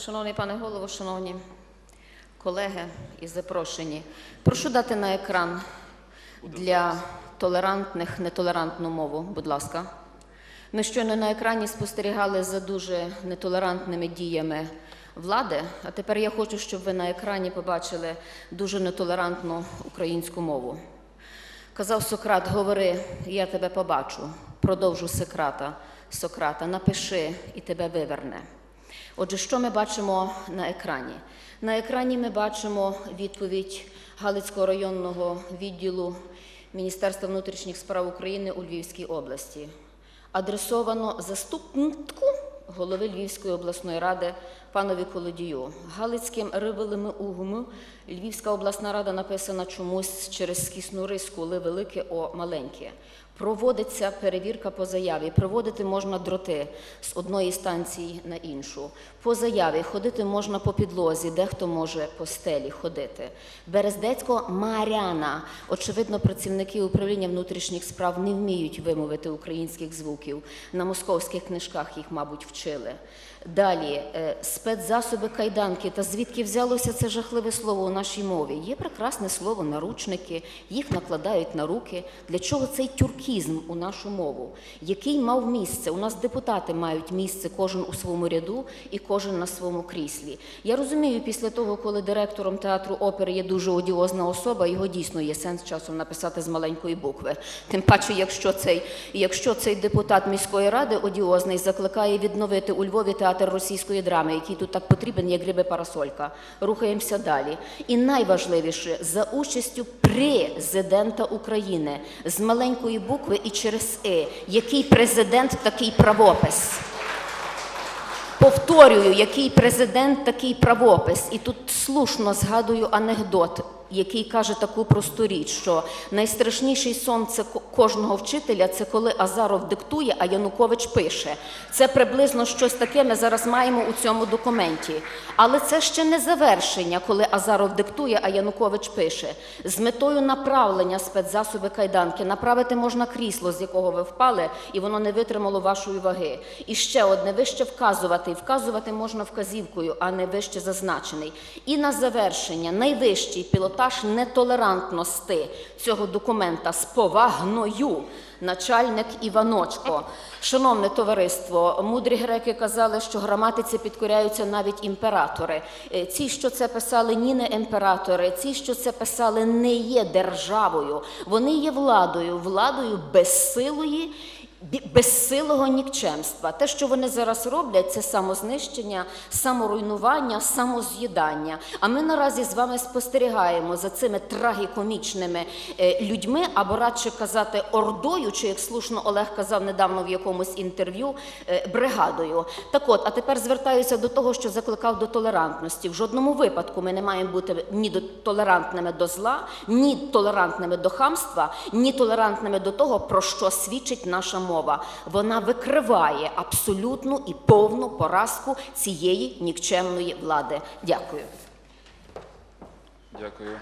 Шановний пане голово, шановні колеги і запрошені, прошу дати на екран для толерантних нетолерантну мову, будь ласка. Ми щойно на екрані спостерігали за дуже нетолерантними діями влади, а тепер я хочу, щоб ви на екрані побачили дуже нетолерантну українську мову. Казав Сократ, говори, я тебе побачу. Продовжу Сократа, Сократа, напиши і тебе виверне. Отже, що ми бачимо на екрані? На екрані ми бачимо відповідь Галицького районного відділу Міністерства внутрішніх справ України у Львівській області. Адресовано заступнику голови Львівської обласної ради панові Колодію. Галицьким ривелими угми Львівська обласна рада написана чомусь через скісну риску ли велике о маленьке. Проводиться перевірка по заяві. Проводити можна дроти з одної станції на іншу. По заяві ходити можна по підлозі, дехто може по стелі ходити. Берездецько Маряна. Очевидно, працівники управління внутрішніх справ не вміють вимовити українських звуків. На московських книжках їх, мабуть, вчили. Далі е, спецзасоби кайданки. Та звідки взялося це жахливе слово у нашій мові? Є прекрасне слово наручники, їх накладають на руки. Для чого цей тюркізм у нашу мову? Який мав місце? У нас депутати мають місце, кожен у своєму ряду і кожен на своєму кріслі. Я розумію, після того, коли директором театру опери є дуже одіозна особа, його дійсно є сенс часом написати з маленької букви. Тим паче, якщо цей, якщо цей депутат міської ради одіозний закликає відновити у Львові театр російської драми, який тут так потрібен, як гриби парасолька. Рухаємося далі. І найважливіше за участю президента України з маленької букви і через «и». Який президент, такий правопис. Повторюю, який президент, такий правопис. І тут слушно згадую анекдот, який каже таку просту річ, що найстрашніший сон це кожного вчителя це коли Азаров диктує, а Янукович пише. Це приблизно щось таке ми зараз маємо у цьому документі. Але це ще не завершення, коли Азаров диктує, а Янукович пише. З метою направлення спецзасоби кайданки направити можна крісло, з якого ви впали, і воно не витримало вашої ваги. І ще одне вище вказувати. І вказувати можна вказівкою, а не вище зазначений. І на завершення найвищий пілотаж нетолерантності цього документа з повагною. Начальник Іваночко. Шановне товариство, мудрі греки казали, що граматиці підкоряються навіть імператори. Е, Ці, що це писали, ні не імператори, ці, що це писали, не є державою. Вони є владою, владою безсилої безсилого нікчемства. Те, що вони зараз роблять, це самознищення, саморуйнування, самоз'їдання. А ми наразі з вами спостерігаємо за цими трагікомічними е, людьми, або радше казати ордою, чи як слушно Олег казав недавно в якомусь інтерв'ю, е, бригадою. Так от, а тепер звертаюся до того, що закликав до толерантності. В жодному випадку ми не маємо бути ні толерантними до зла, ні толерантними до хамства, ні толерантними до того, про що свідчить наша мова. Вона викриває абсолютну і повну поразку цієї нікчемної влади. Дякую. Дякую.